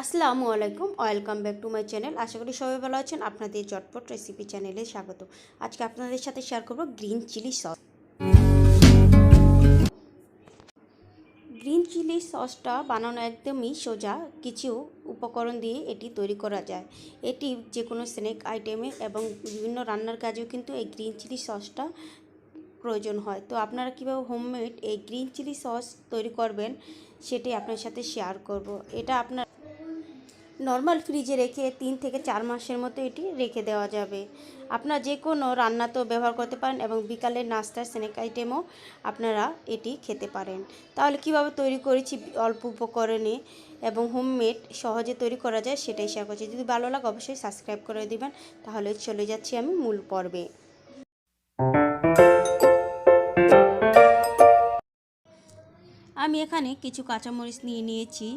আসসালামু আলাইকুম, welcome back to my channel. আশা করি সবাই ভালো আছেন। আপনাদের চটপট রেসিপি চ্যানেলে স্বাগত। আজকে আপনাদের সাথে শেয়ার করব green chili sauce green chili সসটা বানানো একদমই সোজা। কিছু উপকরণ দিয়ে এটি তৈরি করা যায়। এটি যে কোনো স্ন্যাক আইটেমে এবং বিভিন্ন রান্নার কাজেও কিন্তু এই গ্রিন চিলি সসটা প্রয়োজন হয়। তো আপনারা কীভাবে হোমমেড এই গ্রিন চিলি সস তৈরি করবেন, সেটি আপনার সাথে শেয়ার করব। এটা আপনার নর্মাল ফ্রিজে রেখে তিন থেকে চার মাসের মতো এটি রেখে দেওয়া যাবে। আপনার যে কোনো রান্নাতেও ব্যবহার করতে পারেন এবং বিকালের নাস্তার স্ন্যাক আইটেমও আপনারা এটি খেতে পারেন। তাহলে কীভাবে তৈরি করেছি অল্প উপকরণে এবং হোমমেড সহজে তৈরি করা যায় সেটাই শেয়ার করছি। যদি ভালো লাগে অবশ্যই সাবস্ক্রাইব করে দিবেন। তাহলে চলে যাচ্ছি আমি মূল পর্বে। আমি এখানে কিছু কাঁচামরিচ নিয়ে নিয়েছি,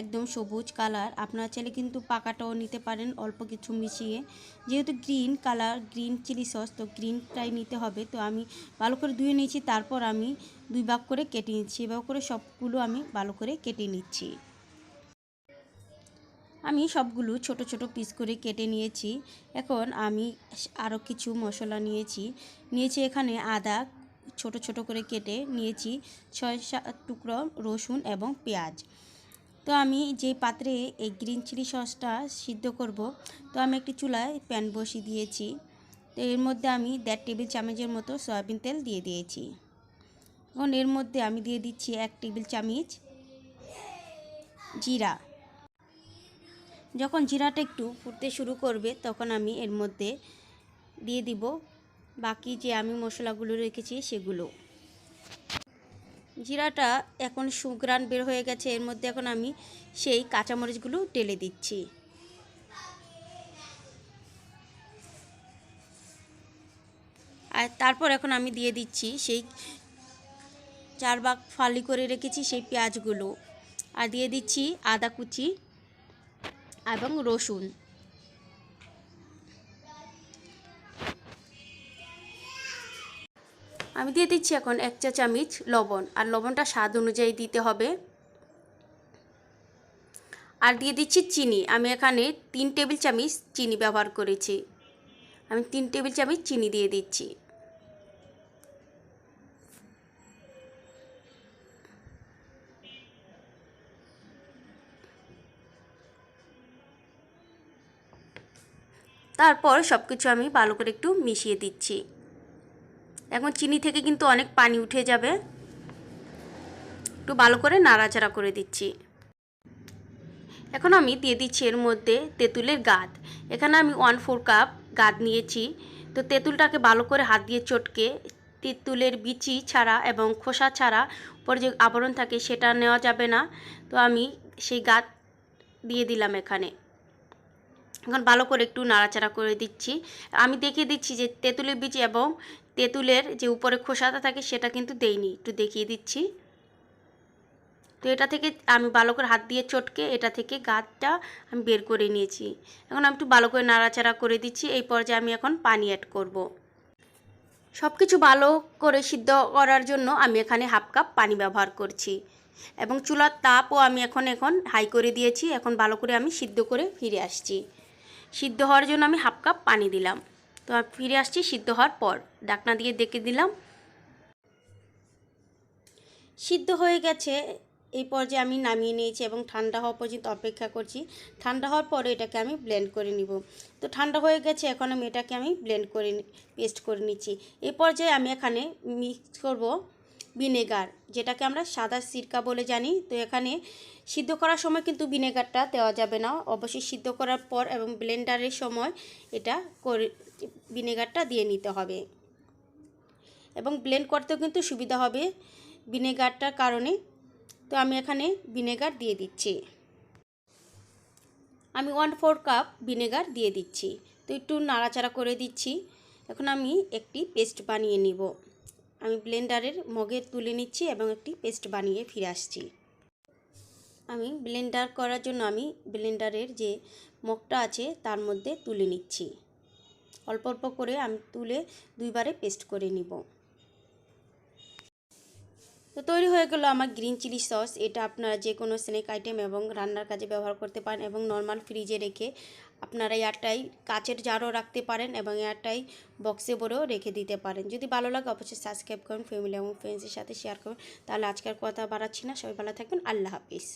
একদম সবুজ কালার। আপনারা চাইলে কিন্তু পাকাটাও নিতে পারেন, অল্প কিছু মিশিয়ে। যেহেতু green colour green chili sauce তো গ্রিনটাই নিতে হবে। তো আমি ভালো করে ধুয়ে নিয়েছি, তারপর আমি দুই ভাগ করে কেটে নিচ্ছি। এভাবে করে সবগুলো আমি ভালো করে কেটে নিচ্ছি। আমি সবগুলো ছোট ছোট পিস করে কেটে নিয়েছি। এখন আমি আরও কিছু মশলা নিয়েছি। নিয়েছি এখানে আদা ছোট ছোট করে কেটে নিয়েছি ছয় সাত টুকরো রসুন এবং পেঁয়াজ। তো আমি যে পাত্রে এই গ্রিন চিলি সসটা সিদ্ধ করব, তো আমি একটি চুলায় প্যান বসিয়ে দিয়েছি। তো এর মধ্যে আমি দেড় টেবিল চামচের মতো সয়াবিন তেল দিয়ে দিয়েছি। এখন এর মধ্যে আমি দিয়ে দিচ্ছি এক টেবিল চামচ জিরা। যখন জিরাটা একটু ফুটতে শুরু করবে, তখন আমি এর মধ্যে দিয়ে দিব বাকি যে আমি মশলাগুলো রেখেছি সেগুলো। জিরাটা এখন সুগ্রান বের হয়ে গেছে, এর মধ্যে এখন আমি সেই কাঁচামরিচগুলো ঢেলে দিচ্ছি। আর তারপর এখন আমি দিয়ে দিচ্ছি সেই চার ভাগ ফালি করে রেখেছি সেই পেঁয়াজগুলো। আর দিয়ে দিচ্ছি আদা কুচি এবং রসুন। আমি দিয়ে দিচ্ছি এখন এক চা চামচ লবণ, আর লবণটা স্বাদ অনুযায়ী দিতে হবে। আর দিয়ে দিচ্ছি চিনি, আমি এখানে তিন টেবিল চামচ চিনি ব্যবহার করেছি। আমি তিন টেবিল চামচ চিনি দিয়ে দিচ্ছি। তারপর সব কিছু আমি ভালো করে একটু মিশিয়ে দিচ্ছি। এখন চিনি থেকে কিন্তু অনেক পানি উঠে যাবে। একটু ভালো করে নাড়াচাড়া করে দিচ্ছি। এখন আমি দিয়ে দিচ্ছি এর মধ্যে তেঁতুলের গাদ। এখানে আমি ওয়ান ফোর কাপ গাদ নিয়েছি। তো তেঁতুলটাকে ভালো করে হাত দিয়ে চটকে তেঁতুলের বিচি ছাড়া এবং খোসা ছাড়া পরে যে আবরণ থাকে সেটা নেওয়া যাবে না। তো আমি সেই গাদ দিয়ে দিলাম এখানে। এখন ভালো করে একটু নাড়াচাড়া করে দিচ্ছি। আমি দেখিয়ে দিচ্ছি যে তেঁতুলের বীজ এবং তেঁতুলের যে উপরে খোসাটা থাকে সেটা কিন্তু দেইনি। একটু দেখিয়ে দিচ্ছি। তো এটা থেকে আমি ভালো করে হাত দিয়ে চটকে এটা থেকে গাছটা আমি বের করে নিয়েছি। এখন আমি একটু ভালো করে নাড়াচাড়া করে দিচ্ছি। এই পর্যায়ে আমি এখন পানি অ্যাড করব। সব কিছু ভালো করে সিদ্ধ করার জন্য আমি এখানে হাফ কাপ পানি ব্যবহার করছি। এবং চুলার তাপও আমি এখন এখন হাই করে দিয়েছি। এখন ভালো করে আমি সিদ্ধ করে ফিরে আসছি। সিদ্ধ হওয়ার জন্য আমি হাফ কাপ পানি দিলাম। তো ফিরে আসছি সিদ্ধ হওয়ার পর। ডাকনা দিয়ে দেখে দিলাম। সিদ্ধ হয়ে গেছে। এই পর্যায়ে আমি নামিয়ে নিয়েছি এবং ঠান্ডা হওয়া পর্যন্ত অপেক্ষা করছি। ঠান্ডা হওয়ার পরে এটাকে আমি ব্লেন্ড করে নিব। তো ঠান্ডা হয়ে গেছে, এখন আমি এটাকে আমি ব্লেন্ড করে পেস্ট করে নিচ্ছি। এই পর্যায়ে আমি এখানে মিক্স করব ভিনেগার, যেটাকে আমরা সাদা সিরকা বলে জানি। তো এখানে সিদ্ধ করার সময় কিন্তু ভিনেগারটা দেওয়া যাবে না। অবশ্যই সিদ্ধ করার পর এবং ব্লেন্ডারের সময় এটা করে ভিনেগারটা দিয়ে নিতে হবে। এবং ব্লেন্ড করতেও কিন্তু সুবিধা হবে ভিনেগারটার কারণে। তো আমি এখানে ভিনেগার দিয়ে দিচ্ছি। আমি ওয়ান ফোর কাপ ভিনেগার দিয়ে দিচ্ছি। তো একটু নাড়াচাড়া করে দিচ্ছি। এখন আমি একটি পেস্ট বানিয়ে নিব। আমি ব্লেন্ডারের মগের তুলে নিচ্ছি এবং একটি পেস্ট বানিয়ে ফিরে আসছি। আমি ব্লেন্ডার করার জন্য আমি ব্লেন্ডারের যে মগটা আছে তার মধ্যে তুলে নিচ্ছি। অল্প অল্প করে আমি তুলে দুইবারে পেস্ট করে নিব। তো তৈরি হয়ে গেলো আমার গ্রিন চিলি সস। এটা আপনারা যে কোনো স্ন্যাক আইটেম এবং রান্নার কাজে ব্যবহার করতে পারেন এবং নর্মাল ফ্রিজে রেখে আপনারা এয়ারটাই কাচের জারও রাখতে পারেন এবং এয়ারটাই বক্সে ভরেও রেখে দিতে পারেন। যদি ভালো লাগে অবশ্যই সাবস্ক্রাইব করুন ফ্যামিলি এবং ফ্রেন্ডসের সাথে শেয়ার করুন। তাহলে আজকের কথা বাড়াচ্ছি না। সবাই ভালো থাকবেন। আল্লাহ হাফিজ।